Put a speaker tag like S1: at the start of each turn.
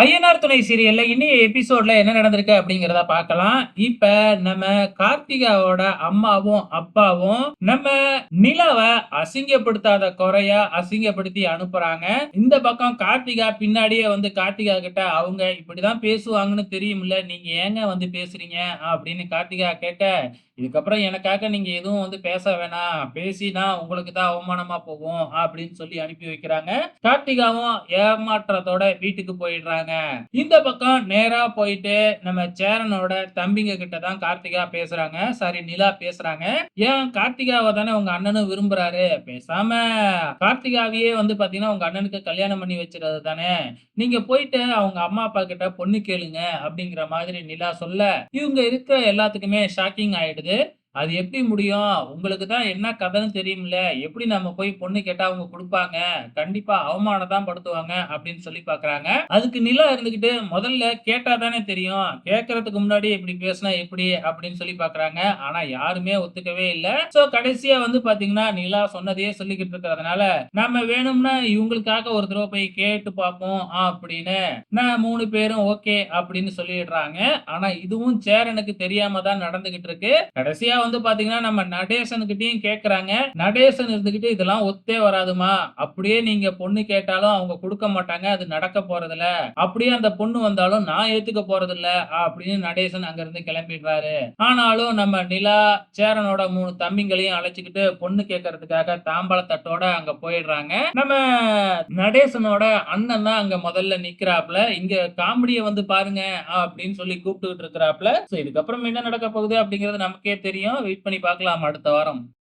S1: ஐயனார் துணை சீரியல்ல இன்னைய எபிசோட்ல என்ன நடந்திருக்கு அப்படிங்கிறத பார்க்கலாம். இப்ப நம்ம கார்த்திகாவோட அம்மாவும் அப்பாவும் நம்ம நிலாவை அசிங்கப்படுத்தாத குறையா அசிங்கப்படுத்தி அனுப்புறாங்க. இந்த பக்கம் கார்த்திகா பின்னாடியே வந்து கார்த்திகா கிட்ட அவங்க இப்படிதான் பேசுவாங்கன்னு தெரியும்ல நீங்க ஏங்க வந்து பேசுறீங்க அப்படின்னு கார்த்திகா கேட்ட இதுக்கப்புறம் எனக்காக நீங்க எதுவும் வந்து பேச வேணாம். பேசினா உங்களுக்கு தான் அவமானமா போகும் அப்படின்னு சொல்லி அனுப்பி வைக்கிறாங்க. கார்த்திகாவும் ஏமாற்றத்தோட வீட்டுக்கு போயிடுறாங்க. இந்த பக்கம் நேரா போயிட்டு நம்ம சேரனோட தம்பிங்க கிட்ட தான் கார்த்திகா பேசுறாங்க. சாரி நிலா பேசுறாங்க. ஏன் கார்த்திகாவை தானே உங்க அண்ணனும் விரும்புறாரு? பேசாம கார்த்திகாவையே வந்து பாத்தீங்கன்னா உங்க அண்ணனுக்கு கல்யாணம் பண்ணி வச்சுறது தானே? நீங்க போயிட்டு அவங்க அம்மா அப்பா கிட்ட பொண்ணு கேளுங்க அப்படிங்கிற மாதிரி நிலா சொல்ல இவங்க இருக்கிற எல்லாத்துக்குமே ஷாக்கிங் ஆயிடுது. ¿eh? அது எப்படி முடியும்? உங்களுக்கு தான் என்ன கதைன்னு தெரியும்ல? எப்படி நம்ம போய் பொண்ணு கேட்டா அவங்க கொடுப்பாங்க? கண்டிப்பா அவமானம் தான் படுத்துவாங்க அப்படின்னு சொல்லி பாக்குறாங்க. அதுக்கு நிலா இருந்துகிட்டு முதல்ல கேட்டா தானே தெரியும். கேட்கறதுக்கு முன்னாடி இப்படி பேசினா எப்படி அப்படின்னு சொல்லி பாக்குறாங்க. ஆனா யாருமே ஒத்துக்கவே இல்லை. சோ கடைசியா வந்து பாத்தீங்கன்னா நிலா சொன்னதையே சொல்லிக்கிட்டு இருக்கிறதுனால நம்ம வேணும்னா இவங்களுக்காக ஒரு தடவை போய் கேட்டு பார்ப்போம் அப்படின்னு. நான் மூணு பேரும் ஓகே அப்படின்னு சொல்லிடுறாங்க. ஆனா இதுவும் சேரனுக்கு தெரியாம தான் நடந்துகிட்டு இருக்கு. கடைசியா வந்து பாத்தீங்கன்னா நம்ம நடேசன் கிட்டயும் கேக்குறாங்க. நடேசன் இருந்துகிட்டு இதெல்லாம் ஒத்தே வராதுமா. அப்படியே நீங்க பொண்ணு கேட்டாலும் அவங்க கொடுக்க மாட்டாங்க. அது நடக்க போறதில்ல. அப்படியே அந்த பொண்ணு வந்தாலும் நான் ஏத்துக்க போறதில்ல. அப்படின்னு நடேசன் அங்க இருந்து கிளம்பிடுறாரு ஆனாலும் நம்ம நிலா சேரனோட மூணு தம்பிங்களையும் அழைச்சுக்கிட்டு பொண்ணு கேட்கறதுக்காக தாம்பழ அங்க போயிடுறாங்க. நம்ம நடேசனோட அண்ணன் தான் அங்க முதல்ல நிக்கிறாப்ல இங்க காமெடியை வந்து பாருங்க அப்படின்னு சொல்லி கூப்பிட்டுக்கிட்டு இருக்கிறாப்ல சோ இதுக்கப்புறம் என்ன நடக்க போகுது அப்படிங்கறது நமக்கே தெரியும். வெயிட் பண்ணி பார்க்கலாம் அடுத்த வாரம்.